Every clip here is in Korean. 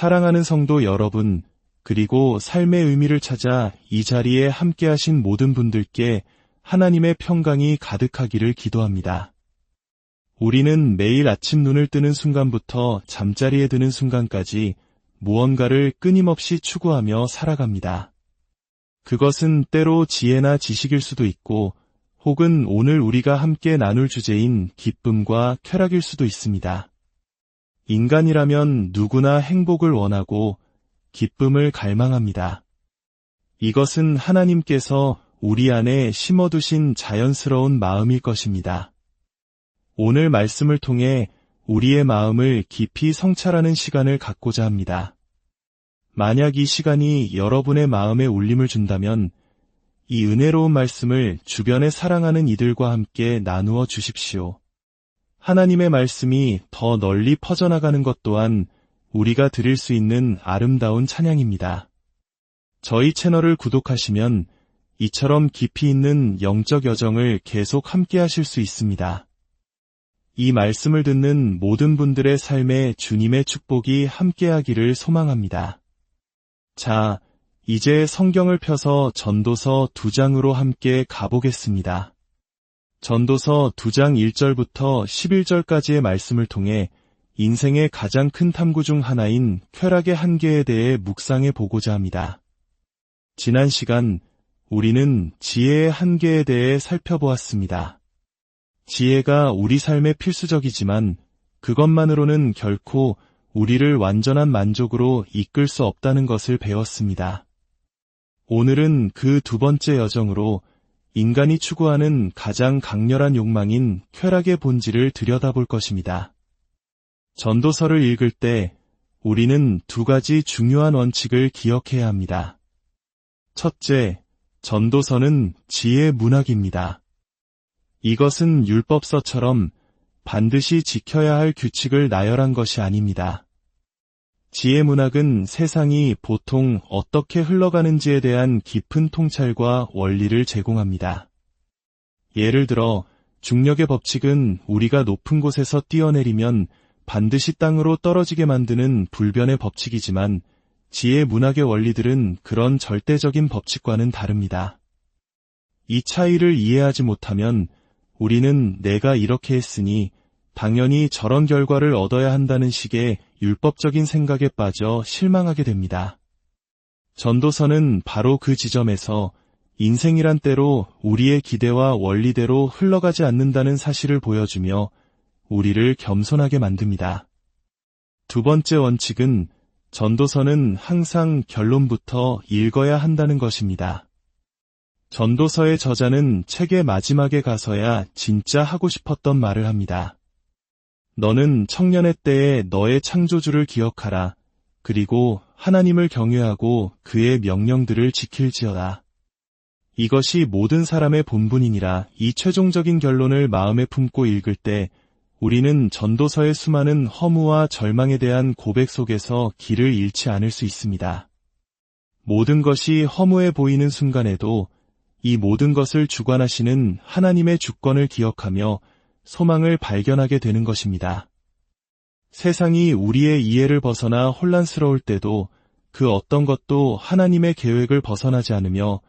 사랑하는 성도 여러분, 그리고 삶의 의미를 찾아 이 자리에 함께하신 모든 분들께 하나님의 평강이 가득하기를 기도합니다. 우리는 매일 아침 눈을 뜨는 순간부터 잠자리에 드는 순간까지 무언가를 끊임없이 추구하며 살아갑니다. 그것은 때로 지혜나 지식일 수도 있고 혹은 오늘 우리가 함께 나눌 주제인 기쁨과 쾌락일 수도 있습니다. 인간이라면 누구나 행복을 원하고 기쁨을 갈망합니다. 이것은 하나님께서 우리 안에 심어두신 자연스러운 마음일 것입니다. 오늘 말씀을 통해 우리의 마음을 깊이 성찰하는 시간을 갖고자 합니다. 만약 이 시간이 여러분의 마음에 울림을 준다면 이 은혜로운 말씀을 주변에 사랑하는 이들과 함께 나누어 주십시오. 하나님의 말씀이 더 널리 퍼져나가는 것 또한 우리가 드릴 수 있는 아름다운 찬양입니다. 저희 채널을 구독하시면 이처럼 깊이 있는 영적 여정을 계속 함께 하실 수 있습니다. 이 말씀을 듣는 모든 분들의 삶에 주님의 축복이 함께하기를 소망합니다. 자, 이제 성경을 펴서 전도서 두 장으로 함께 가보겠습니다. 전도서 두장 1절부터 11절까지의 말씀을 통해 인생의 가장 큰 탐구 중 하나인 쾌락의 한계에 대해 묵상해 보고자 합니다. 지난 시간 우리는 지혜의 한계에 대해 살펴보았습니다. 지혜가 우리 삶에 필수적이지만 그것만으로는 결코 우리를 완전한 만족으로 이끌 수 없다는 것을 배웠습니다. 오늘은 그 두 번째 여정으로 인간이 추구하는 가장 강렬한 욕망인 쾌락의 본질을 들여다볼 것입니다. 전도서를 읽을 때 우리는 두 가지 중요한 원칙을 기억해야 합니다. 첫째, 전도서는 지혜 문학입니다. 이것은 율법서처럼 반드시 지켜야 할 규칙을 나열한 것이 아닙니다. 지혜 문학은 세상이 보통 어떻게 흘러가는지에 대한 깊은 통찰과 원리를 제공합니다. 예를 들어 중력의 법칙은 우리가 높은 곳에서 뛰어내리면 반드시 땅으로 떨어지게 만드는 불변의 법칙이지만 지혜 문학의 원리들은 그런 절대적인 법칙과는 다릅니다. 이 차이를 이해하지 못하면 우리는 내가 이렇게 했으니 당연히 저런 결과를 얻어야 한다는 식의 율법적인 생각에 빠져 실망하게 됩니다. 전도서는 바로 그 지점에서 인생이란 때로 우리의 기대와 원리대로 흘러가지 않는다는 사실을 보여주며 우리를 겸손하게 만듭니다. 두 번째 원칙은 전도서는 항상 결론부터 읽어야 한다는 것입니다. 전도서의 저자는 책의 마지막에 가서야 진짜 하고 싶었던 말을 합니다. 너는 청년의 때에 너의 창조주를 기억하라. 그리고 하나님을 경외하고 그의 명령들을 지킬지어다. 이것이 모든 사람의 본분이니라 이 최종적인 결론을 마음에 품고 읽을 때 우리는 전도서의 수많은 허무와 절망에 대한 고백 속에서 길을 잃지 않을 수 있습니다. 모든 것이 허무해 보이는 순간에도 이 모든 것을 주관하시는 하나님의 주권을 기억하며 소망을 발견하게 되는 것입니다. 세상이 우리의 이해를 벗어나 혼란스러울 때도 그 어떤 것도 하나님의 계획을 벗어나지 않으며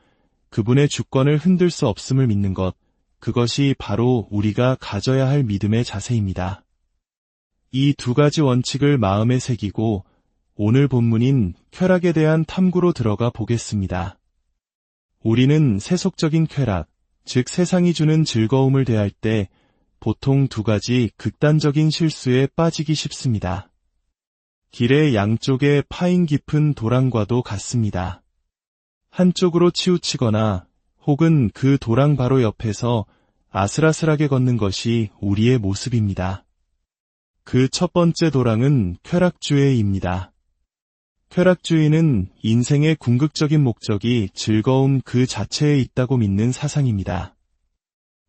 그분의 주권을 흔들 수 없음을 믿는 것, 그것이 바로 우리가 가져야 할 믿음의 자세입니다. 이 두 가지 원칙을 마음에 새기고 오늘 본문인 쾌락에 대한 탐구로 들어가 보겠습니다. 우리는 세속적인 쾌락, 즉 세상이 주는 즐거움을 대할 때 보통 두 가지 극단적인 실수에 빠지기 쉽습니다. 길의 양쪽에 파인 깊은 도랑과도 같습니다. 한쪽으로 치우치거나 혹은 그 도랑 바로 옆에서 아슬아슬하게 걷는 것이 우리의 모습입니다. 그 첫 번째 도랑은 쾌락주의입니다. 쾌락주의는 인생의 궁극적인 목적이 즐거움 그 자체에 있다고 믿는 사상입니다.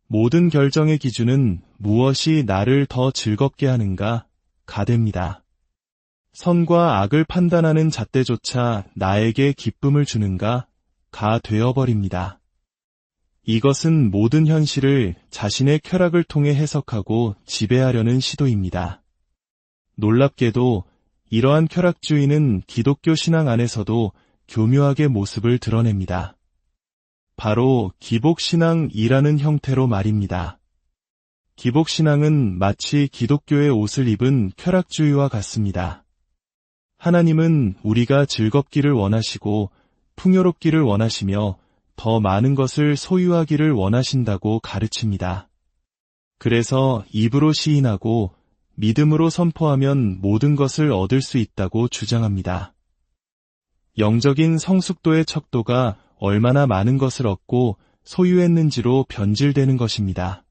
모든 결정의 기준은 무엇이 나를 더 즐겁게 하는가 가됩니다. 선과 악을 판단하는 잣대조차 나에게 기쁨을 주는가 가 되어버립니다. 이것은 모든 현실을 자신의 쾌락을 통해 해석하고 지배하려는 시도입니다. 놀랍게도 이러한 쾌락주의는 기독교 신앙 안에서도 교묘하게 모습을 드러냅니다. 바로 기복신앙이라는 형태로 말입니다. 기복신앙은 마치 기독교의 옷을 입은 쾌락주의와 같습니다. 하나님은 우리가 즐겁기를 원하시고 풍요롭기를 원하시며 더 많은 것을 소유하기를 원하신다고 가르칩니다. 그래서 입으로 시인하고 믿음으로 선포하면 모든 것을 얻을 수 있다고 주장합니다. 영적인 성숙도의 척도가 얼마나 많은 것을 얻고 소유했는지로 변질되는 것입니다.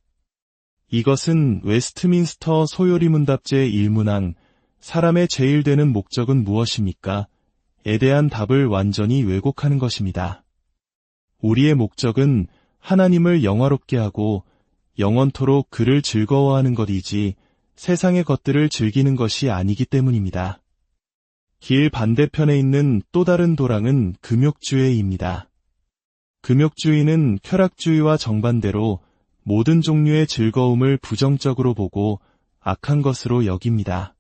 이것은 웨스트민스터 소요리 문답제 1문항 사람의 제일 되는 목적은 무엇입니까? 에 대한 답을 완전히 왜곡하는 것입니다. 우리의 목적은 하나님을 영화롭게 하고 영원토록 그를 즐거워하는 것이지 세상의 것들을 즐기는 것이 아니기 때문입니다. 길 반대편에 있는 또 다른 도랑은 금욕주의입니다. 금욕주의는 쾌락주의와 정반대로 모든 종류의 즐거움을 부정적으로 보고 악한 것으로 여깁니다.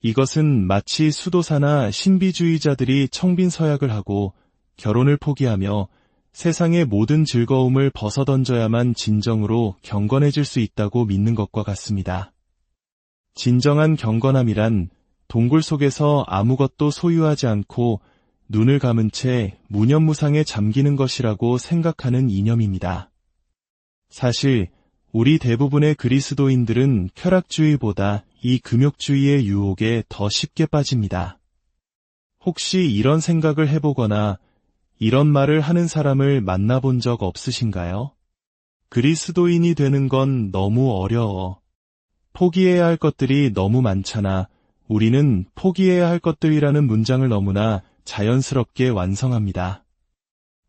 이것은 마치 수도사나 신비주의자들이 청빈서약을 하고 결혼을 포기하며 세상의 모든 즐거움을 벗어던져야만 진정으로 경건해질 수 있다고 믿는 것과 같습니다. 진정한 경건함이란 동굴 속에서 아무것도 소유하지 않고 눈을 감은 채 무념무상에 잠기는 것이라고 생각하는 이념입니다. 사실 우리 대부분의 그리스도인들은 쾌락주의보다 이 금욕주의의 유혹에 더 쉽게 빠집니다. 혹시 이런 생각을 해보거나 이런 말을 하는 사람을 만나본 적 없으신가요? 그리스도인이 되는 건 너무 어려워. 포기해야 할 것들이 너무 많잖아. 우리는 포기해야 할 것들이라는 문장을 너무나 자연스럽게 완성합니다.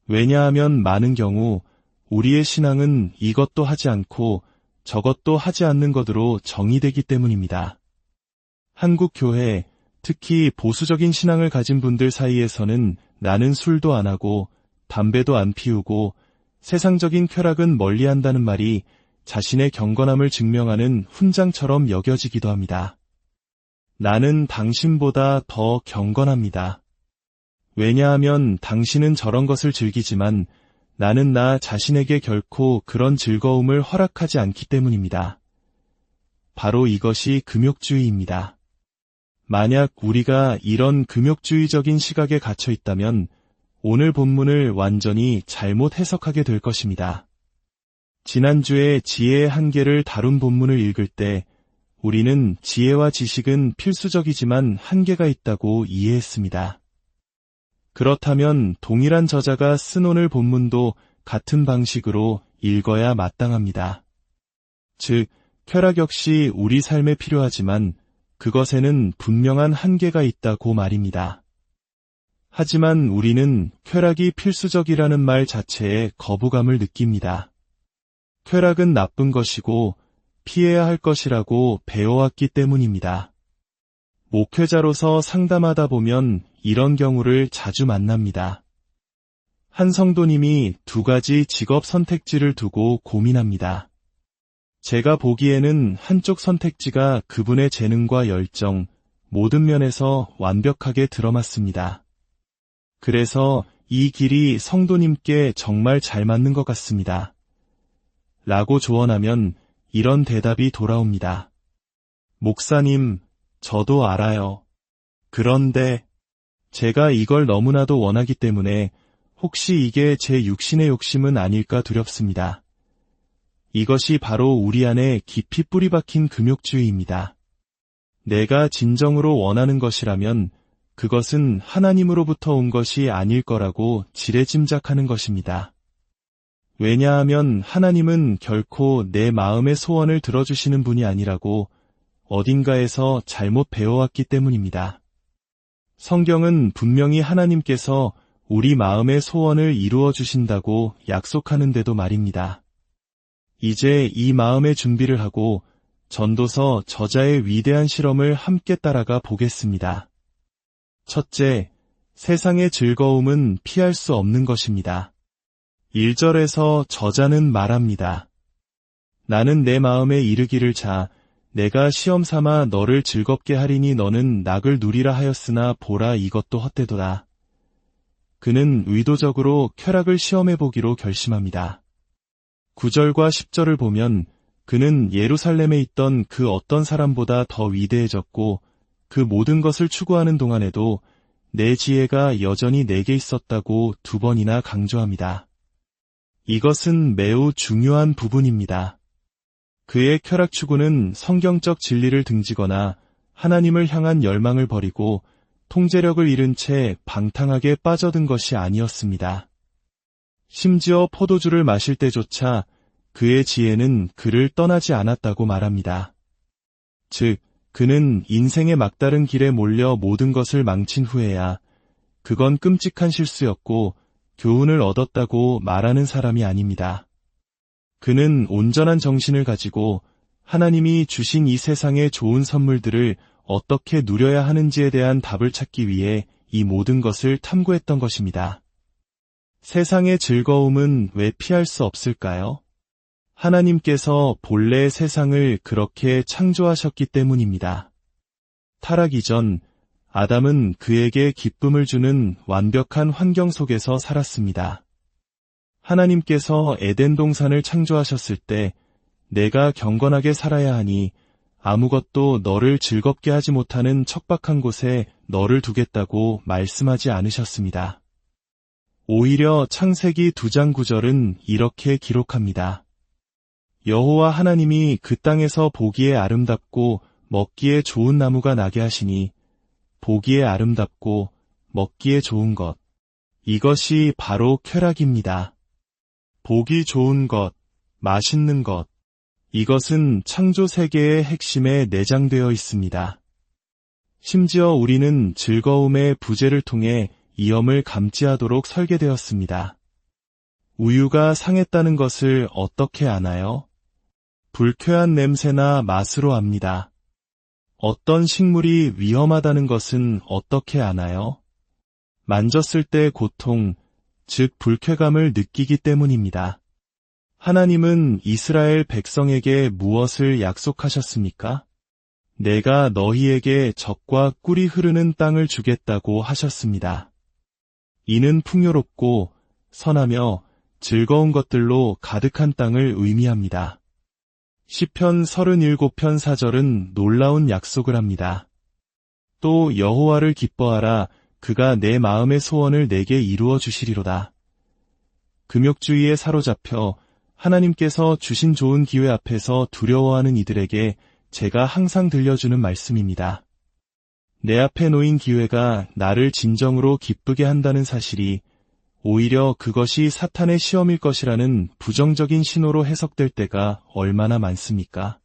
왜냐하면 많은 경우 우리의 신앙은 이것도 하지 않고 저것도 하지 않는 것으로 정의되기 때문입니다. 한국 교회, 특히 보수적인 신앙을 가진 분들 사이에서는 나는 술도 안 하고 담배도 안 피우고 세상적인 쾌락은 멀리 한다는 말이 자신의 경건함을 증명하는 훈장처럼 여겨지기도 합니다. 나는 당신보다 더 경건합니다. 왜냐하면 당신은 저런 것을 즐기지만 나는 나 자신에게 결코 그런 즐거움을 허락하지 않기 때문입니다. 바로 이것이 금욕주의입니다. 만약 우리가 이런 금욕주의적인 시각에 갇혀 있다면 오늘 본문을 완전히 잘못 해석하게 될 것입니다. 지난주에 지혜의 한계를 다룬 본문을 읽을 때 우리는 지혜와 지식은 필수적이지만 한계가 있다고 이해했습니다. 그렇다면 동일한 저자가 쓴 오늘 본문도 같은 방식으로 읽어야 마땅합니다. 즉, 쾌락 역시 우리 삶에 필요하지만 그것에는 분명한 한계가 있다고 말입니다. 하지만 우리는 쾌락이 필수적이라는 말 자체에 거부감을 느낍니다. 쾌락은 나쁜 것이고 피해야 할 것이라고 배워왔기 때문입니다. 목회자로서 상담하다 보면 이런 경우를 자주 만납니다. 한 성도님이 두 가지 직업 선택지를 두고 고민합니다. 제가 보기에는 한쪽 선택지가 그분의 재능과 열정, 모든 면에서 완벽하게 들어맞습니다. 그래서 이 길이 성도님께 정말 잘 맞는 것 같습니다. 라고 조언하면 이런 대답이 돌아옵니다. 목사님, 저도 알아요. 그런데 제가 이걸 너무나도 원하기 때문에 혹시 이게 제 육신의 욕심은 아닐까 두렵습니다. 이것이 바로 우리 안에 깊이 뿌리 박힌 금욕주의입니다. 내가 진정으로 원하는 것이라면 그것은 하나님으로부터 온 것이 아닐 거라고 지레짐작하는 것입니다. 왜냐하면 하나님은 결코 내 마음의 소원을 들어주시는 분이 아니라고 어딘가에서 잘못 배워왔기 때문입니다. 성경은 분명히 하나님께서 우리 마음의 소원을 이루어 주신다고 약속하는데도 말입니다. 이제 이 마음의 준비를 하고 전도서 저자의 위대한 실험을 함께 따라가 보겠습니다. 첫째, 세상의 즐거움은 피할 수 없는 것입니다. 1절에서 저자는 말합니다. 나는 내 마음에 이르기를 자, 내가 시험 삼아 너를 즐겁게 하리니 너는 낙을 누리라 하였으나 보라 이것도 헛되도다. 그는 의도적으로 쾌락을 시험해 보기로 결심합니다. 9절과 10절을 보면 그는 예루살렘에 있던 그 어떤 사람보다 더 위대해졌고 그 모든 것을 추구하는 동안에도 내 지혜가 여전히 내게 있었다고 두 번이나 강조합니다. 이것은 매우 중요한 부분입니다. 그의 쾌락 추구는 성경적 진리를 등지거나 하나님을 향한 열망을 버리고 통제력을 잃은 채 방탕하게 빠져든 것이 아니었습니다. 심지어 포도주를 마실 때조차 그의 지혜는 그를 떠나지 않았다고 말합니다. 즉, 그는 인생의 막다른 길에 몰려 모든 것을 망친 후에야 그건 끔찍한 실수였고 교훈을 얻었다고 말하는 사람이 아닙니다. 그는 온전한 정신을 가지고 하나님이 주신 이 세상의 좋은 선물들을 어떻게 누려야 하는지에 대한 답을 찾기 위해 이 모든 것을 탐구했던 것입니다. 세상의 즐거움은 왜 피할 수 없을까요? 하나님께서 본래 세상을 그렇게 창조하셨기 때문입니다. 타락 이전 아담은 그에게 기쁨을 주는 완벽한 환경 속에서 살았습니다. 하나님께서 에덴 동산을 창조하셨을 때 내가 경건하게 살아야 하니 아무것도 너를 즐겁게 하지 못하는 척박한 곳에 너를 두겠다고 말씀하지 않으셨습니다. 오히려 창세기 두장 구절은 이렇게 기록합니다. 여호와 하나님이 그 땅에서 보기에 아름답고 먹기에 좋은 나무가 나게 하시니 보기에 아름답고 먹기에 좋은 것. 이것이 바로 쾌락입니다. 보기 좋은 것, 맛있는 것. 이것은 창조 세계의 핵심에 내장되어 있습니다. 심지어 우리는 즐거움의 부재를 통해 이염을 감지하도록 설계되었습니다. 우유가 상했다는 것을 어떻게 아나요? 불쾌한 냄새나 맛으로 압니다. 어떤 식물이 위험하다는 것은 어떻게 아나요? 만졌을 때 고통, 즉 불쾌감을 느끼기 때문입니다. 하나님은 이스라엘 백성에게 무엇을 약속하셨습니까? 내가 너희에게 적과 꿀이 흐르는 땅을 주겠다고 하셨습니다. 이는 풍요롭고 선하며 즐거운 것들로 가득한 땅을 의미합니다. 시편 37편 4절은 놀라운 약속을 합니다. 또 여호와를 기뻐하라 그가 내 마음의 소원을 내게 이루어 주시리로다. 금욕주의에 사로잡혀 하나님께서 주신 좋은 기회 앞에서 두려워하는 이들에게 제가 항상 들려주는 말씀입니다. 내 앞에 놓인 기회가 나를 진정으로 기쁘게 한다는 사실이 오히려 그것이 사탄의 시험일 것이라는 부정적인 신호로 해석될 때가 얼마나 많습니까?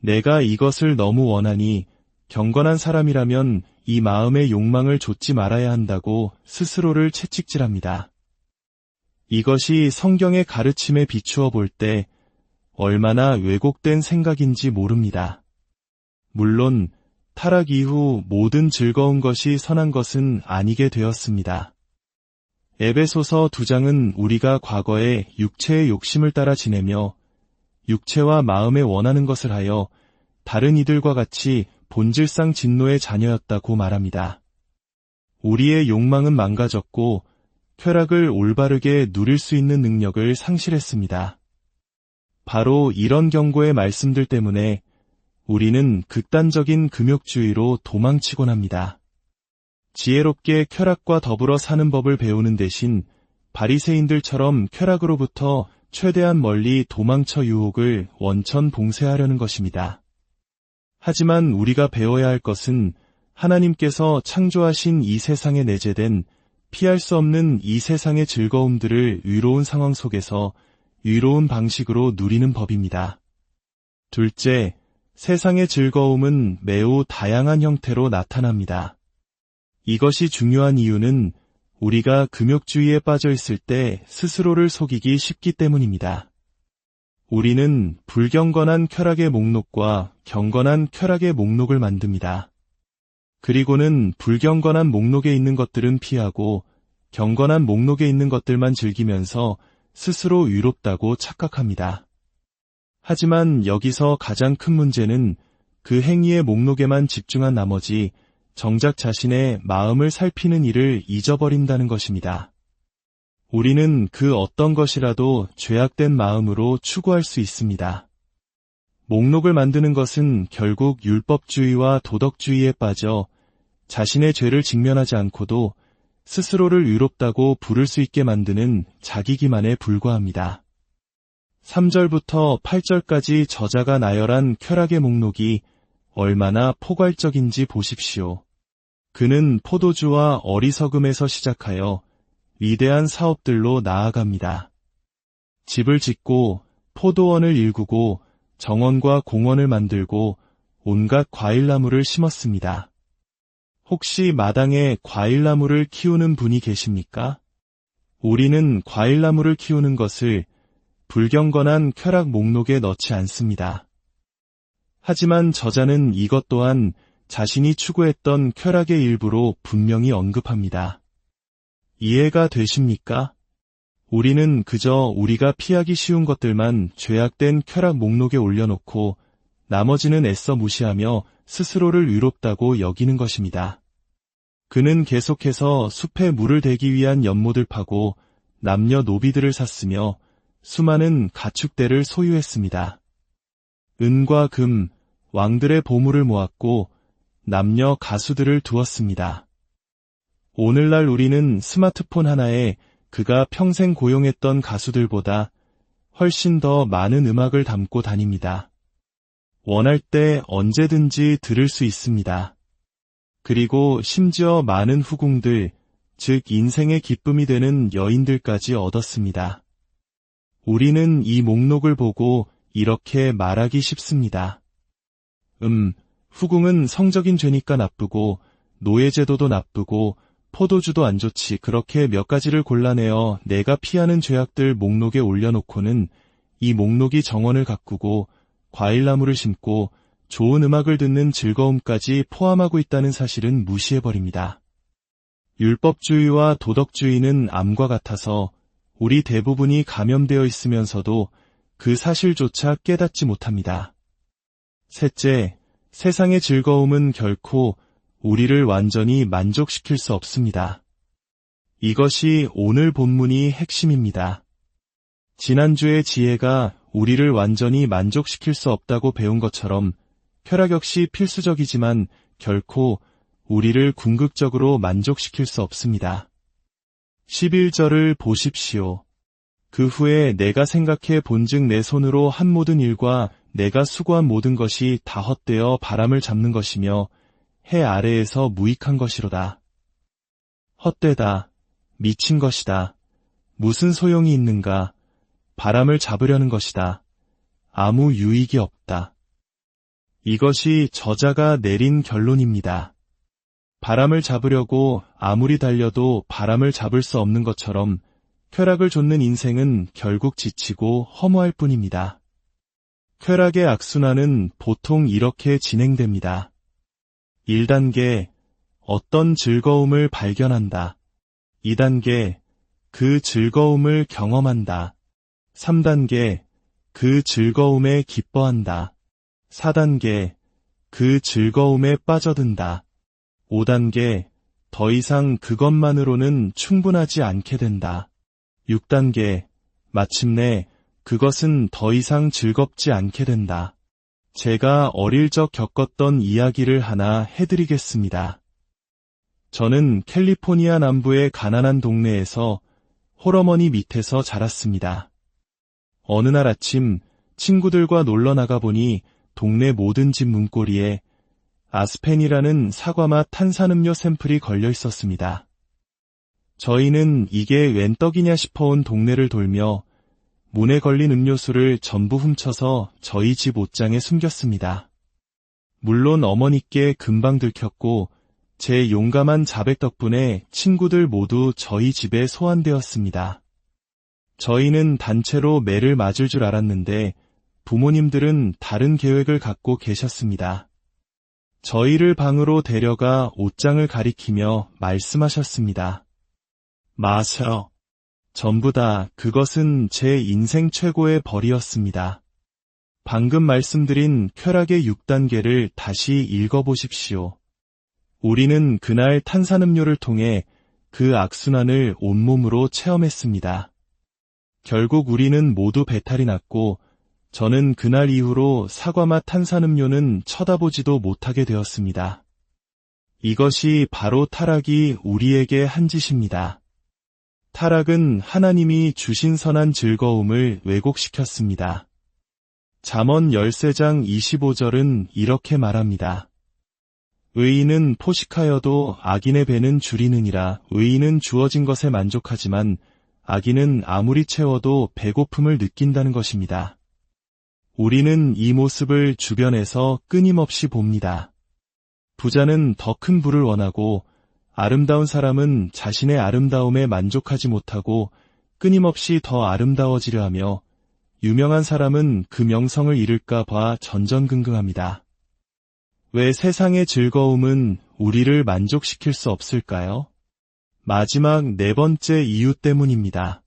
내가 이것을 너무 원하니 경건한 사람이라면 이 마음의 욕망을 좇지 말아야 한다고 스스로를 채찍질합니다. 이것이 성경의 가르침에 비추어 볼 때 얼마나 왜곡된 생각인지 모릅니다. 물론 타락 이후 모든 즐거운 것이 선한 것은 아니게 되었습니다. 에베소서 두 장은 우리가 과거에 육체의 욕심을 따라 지내며 육체와 마음에 원하는 것을 하여 다른 이들과 같이 본질상 진노의 자녀였다고 말합니다. 우리의 욕망은 망가졌고 쾌락을 올바르게 누릴 수 있는 능력을 상실했습니다. 바로 이런 경고의 말씀들 때문에 우리는 극단적인 금욕주의로 도망치곤 합니다. 지혜롭게 쾌락과 더불어 사는 법을 배우는 대신 바리새인들처럼 쾌락으로부터 최대한 멀리 도망쳐 유혹을 원천 봉쇄하려는 것입니다. 하지만 우리가 배워야 할 것은 하나님께서 창조하신 이 세상에 내재된 피할 수 없는 이 세상의 즐거움들을 위로운 상황 속에서 위로운 방식으로 누리는 법입니다. 둘째, 세상의 즐거움은 매우 다양한 형태로 나타납니다. 이것이 중요한 이유는 우리가 금욕주의에 빠져 있을 때 스스로를 속이기 쉽기 때문입니다. 우리는 불경건한 쾌락의 목록과 경건한 쾌락의 목록을 만듭니다. 그리고는 불경건한 목록에 있는 것들은 피하고 경건한 목록에 있는 것들만 즐기면서 스스로 위롭다고 착각합니다. 하지만 여기서 가장 큰 문제는 그 행위의 목록에만 집중한 나머지 정작 자신의 마음을 살피는 일을 잊어버린다는 것입니다. 우리는 그 어떤 것이라도 죄악된 마음으로 추구할 수 있습니다. 목록을 만드는 것은 결국 율법주의와 도덕주의에 빠져 자신의 죄를 직면하지 않고도 스스로를 의롭다고 부를 수 있게 만드는 자기 기만에 불과합니다. 3절부터 8절까지 저자가 나열한 쾌락의 목록이 얼마나 포괄적인지 보십시오. 그는 포도주와 어리석음에서 시작하여 위대한 사업들로 나아갑니다. 집을 짓고 포도원을 일구고 정원과 공원을 만들고 온갖 과일나무를 심었습니다. 혹시 마당에 과일나무를 키우는 분이 계십니까? 우리는 과일나무를 키우는 것을 불경건한 쾌락 목록에 넣지 않습니다. 하지만 저자는 이것 또한 자신이 추구했던 쾌락의 일부로 분명히 언급합니다. 이해가 되십니까? 우리는 그저 우리가 피하기 쉬운 것들만 죄악된 쾌락 목록에 올려놓고 나머지는 애써 무시하며 스스로를 의롭다고 여기는 것입니다. 그는 계속해서 숲에 물을 대기 위한 연못을 파고 남녀 노비들을 샀으며 수많은 가축대를 소유했습니다. 은과 금, 왕들의 보물을 모았고 남녀 가수들을 두었습니다. 오늘날 우리는 스마트폰 하나에 그가 평생 고용했던 가수들보다 훨씬 더 많은 음악을 담고 다닙니다. 원할 때 언제든지 들을 수 있습니다. 그리고 심지어 많은 후궁들, 즉 인생의 기쁨이 되는 여인들까지 얻었습니다. 우리는 이 목록을 보고 이렇게 말하기 쉽습니다. 음, 후궁은 성적인 죄니까 나쁘고, 노예제도도 나쁘고, 포도주도 안 좋지 그렇게 몇 가지를 골라내어 내가 피하는 죄악들 목록에 올려놓고는 이 목록이 정원을 가꾸고 과일나무를 심고 좋은 음악을 듣는 즐거움까지 포함하고 있다는 사실은 무시해버립니다. 율법주의와 도덕주의는 암과 같아서 우리 대부분이 감염되어 있으면서도 그 사실조차 깨닫지 못합니다. 셋째, 세상의 즐거움은 결코 우리를 완전히 만족시킬 수 없습니다. 이것이 오늘 본문이 핵심입니다. 지난주의 지혜가 우리를 완전히 만족시킬 수 없다고 배운 것처럼 쾌락 역시 필수적이지만 결코 우리를 궁극적으로 만족시킬 수 없습니다. 11절을 보십시오. 그 후에 내가 생각해 본즉 내 손으로 한 모든 일과 내가 수고한 모든 것이 다 헛되어 바람을 잡는 것이며 해 아래에서 무익한 것이로다. 헛되다. 미친 것이다. 무슨 소용이 있는가. 바람을 잡으려는 것이다. 아무 유익이 없다. 이것이 저자가 내린 결론입니다. 바람을 잡으려고 아무리 달려도 바람을 잡을 수 없는 것처럼 쾌락을 좇는 인생은 결국 지치고 허무할 뿐입니다. 쾌락의 악순환은 보통 이렇게 진행됩니다. 1단계 어떤 즐거움을 발견한다. 2단계 그 즐거움을 경험한다. 3단계 그 즐거움에 기뻐한다. 4단계 그 즐거움에 빠져든다. 5단계 더 이상 그것만으로는 충분하지 않게 된다. 6단계 마침내 그것은 더 이상 즐겁지 않게 된다. 제가 어릴 적 겪었던 이야기를 하나 해드리겠습니다. 저는 캘리포니아 남부의 가난한 동네에서 홀어머니 밑에서 자랐습니다. 어느 날 아침 친구들과 놀러 나가 보니 동네 모든 집 문고리에 아스펜이라는 사과맛 탄산음료 샘플이 걸려 있었습니다. 저희는 이게 웬 떡이냐 싶어온 동네를 돌며 문에 걸린 음료수를 전부 훔쳐서 저희 집 옷장에 숨겼습니다. 물론 어머니께 금방 들켰고 제 용감한 자백 덕분에 친구들 모두 저희 집에 소환되었습니다. 저희는 단체로 매를 맞을 줄 알았는데 부모님들은 다른 계획을 갖고 계셨습니다. 저희를 방으로 데려가 옷장을 가리키며 말씀하셨습니다. 마셔. 전부 다 그것은 제 인생 최고의 벌이었습니다. 방금 말씀드린 쾌락의 6단계를 다시 읽어보십시오. 우리는 그날 탄산음료를 통해 그 악순환을 온몸으로 체험했습니다. 결국 우리는 모두 배탈이 났고 저는 그날 이후로 사과맛 탄산음료는 쳐다보지도 못하게 되었습니다. 이것이 바로 타락이 우리에게 한 짓입니다. 타락은 하나님이 주신 선한 즐거움을 왜곡시켰습니다. 잠언 13장 25절은 이렇게 말합니다. 의인은 포식하여도 악인의 배는 줄이느니라 의인은 주어진 것에 만족하지만 악인은 아무리 채워도 배고픔을 느낀다는 것입니다. 우리는 이 모습을 주변에서 끊임없이 봅니다. 부자는 더 큰 부를 원하고 아름다운 사람은 자신의 아름다움에 만족하지 못하고 끊임없이 더 아름다워지려 하며 유명한 사람은 그 명성을 잃을까 봐 전전긍긍합니다. 왜 세상의 즐거움은 우리를 만족시킬 수 없을까요? 마지막 네 번째 이유 때문입니다.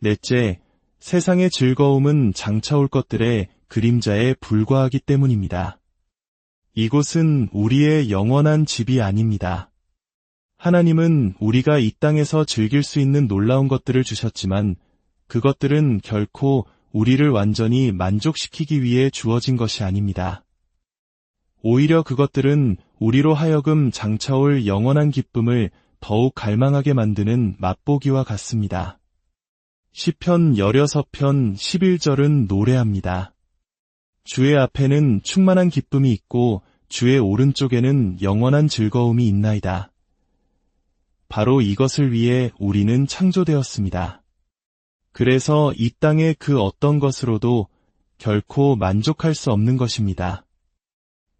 넷째, 세상의 즐거움은 장차 올 것들의 그림자에 불과하기 때문입니다. 이곳은 우리의 영원한 집이 아닙니다. 하나님은 우리가 이 땅에서 즐길 수 있는 놀라운 것들을 주셨지만 그것들은 결코 우리를 완전히 만족시키기 위해 주어진 것이 아닙니다. 오히려 그것들은 우리로 하여금 장차올 영원한 기쁨을 더욱 갈망하게 만드는 맛보기와 같습니다. 시편 16편 11절은 노래합니다. 주의 앞에는 충만한 기쁨이 있고 주의 오른쪽에는 영원한 즐거움이 있나이다. 바로 이것을 위해 우리는 창조되었습니다. 그래서 이 땅의 그 어떤 것으로도 결코 만족할 수 없는 것입니다.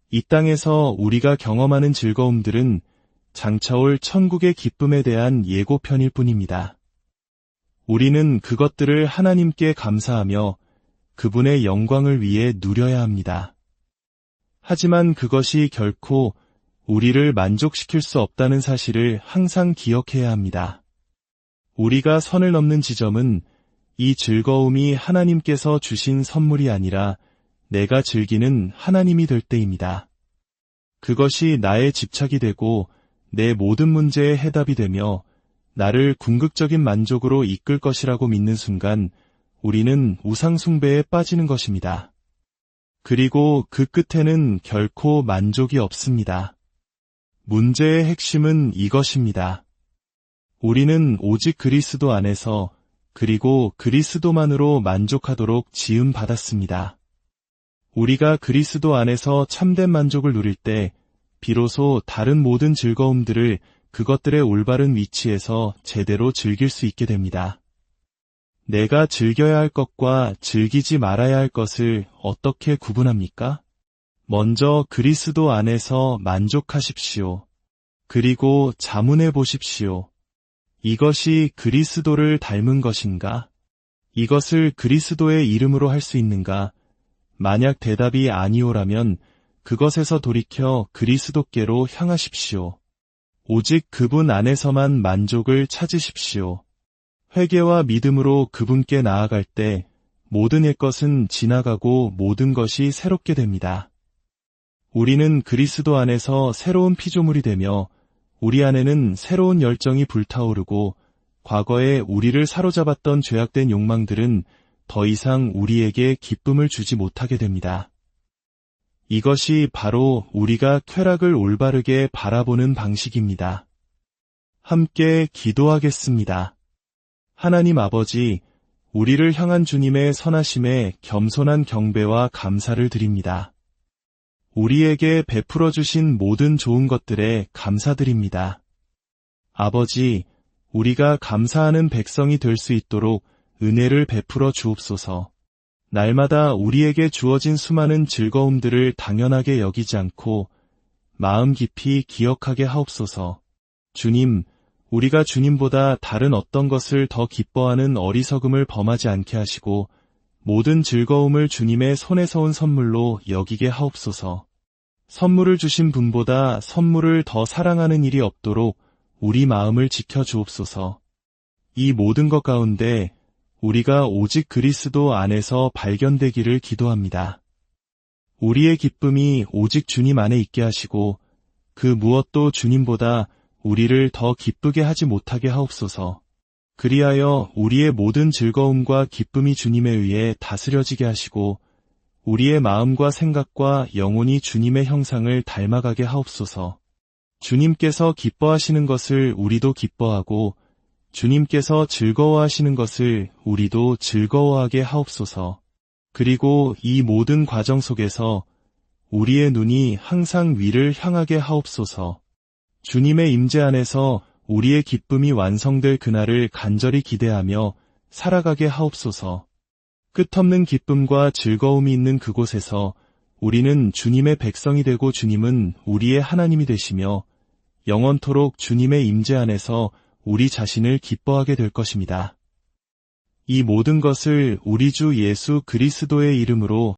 이 땅에서 우리가 경험하는 즐거움들은 장차올 천국의 기쁨에 대한 예고편일 뿐입니다. 우리는 그것들을 하나님께 감사하며 그분의 영광을 위해 누려야 합니다. 하지만 그것이 결코 우리를 만족시킬 수 없다는 사실을 항상 기억해야 합니다. 우리가 선을 넘는 지점은 이 즐거움이 하나님께서 주신 선물이 아니라 내가 즐기는 하나님이 될 때입니다. 그것이 나의 집착이 되고 내 모든 문제의 해답이 되며 나를 궁극적인 만족으로 이끌 것이라고 믿는 순간 우리는 우상숭배에 빠지는 것입니다. 그리고 그 끝에는 결코 만족이 없습니다. 문제의 핵심은 이것입니다. 우리는 오직 그리스도 안에서 그리고 그리스도만으로 만족하도록 지음 받았습니다. 우리가 그리스도 안에서 참된 만족을 누릴 때 비로소 다른 모든 즐거움들을 그것들의 올바른 위치에서 제대로 즐길 수 있게 됩니다. 내가 즐겨야 할 것과 즐기지 말아야 할 것을 어떻게 구분합니까? 먼저 그리스도 안에서 만족하십시오. 그리고 자문해 보십시오. 이것이 그리스도를 닮은 것인가? 이것을 그리스도의 이름으로 할 수 있는가? 만약 대답이 아니오라면 그것에서 돌이켜 그리스도께로 향하십시오. 오직 그분 안에서만 만족을 찾으십시오. 회개와 믿음으로 그분께 나아갈 때 모든 옛 것은 지나가고 모든 것이 새롭게 됩니다. 우리는 그리스도 안에서 새로운 피조물이 되며 우리 안에는 새로운 열정이 불타오르고 과거에 우리를 사로잡았던 죄악된 욕망들은 더 이상 우리에게 기쁨을 주지 못하게 됩니다. 이것이 바로 우리가 쾌락을 올바르게 바라보는 방식입니다. 함께 기도하겠습니다. 하나님 아버지, 우리를 향한 주님의 선하심에 겸손한 경배와 감사를 드립니다. 우리에게 베풀어 주신 모든 좋은 것들에 감사드립니다. 아버지, 우리가 감사하는 백성이 될 수 있도록 은혜를 베풀어 주옵소서. 날마다 우리에게 주어진 수많은 즐거움들을 당연하게 여기지 않고 마음 깊이 기억하게 하옵소서. 주님, 우리가 주님보다 다른 어떤 것을 더 기뻐하는 어리석음을 범하지 않게 하시고 모든 즐거움을 주님의 손에서 온 선물로 여기게 하옵소서. 선물을 주신 분보다 선물을 더 사랑하는 일이 없도록 우리 마음을 지켜 주옵소서. 이 모든 것 가운데 우리가 오직 그리스도 안에서 발견되기를 기도합니다. 우리의 기쁨이 오직 주님 안에 있게 하시고 그 무엇도 주님보다 우리를 더 기쁘게 하지 못하게 하옵소서. 그리하여 우리의 모든 즐거움과 기쁨이 주님에 의해 다스려지게 하시고 우리의 마음과 생각과 영혼이 주님의 형상을 닮아가게 하옵소서. 주님께서 기뻐하시는 것을 우리도 기뻐하고 주님께서 즐거워하시는 것을 우리도 즐거워하게 하옵소서. 그리고 이 모든 과정 속에서 우리의 눈이 항상 위를 향하게 하옵소서. 주님의 임재 안에서 우리의 기쁨이 완성될 그날을 간절히 기대하며 살아가게 하옵소서. 끝없는 기쁨과 즐거움이 있는 그곳에서 우리는 주님의 백성이 되고 주님은 우리의 하나님이 되시며 영원토록 주님의 임재 안에서 우리 자신을 기뻐하게 될 것입니다. 이 모든 것을 우리 주 예수 그리스도의 이름으로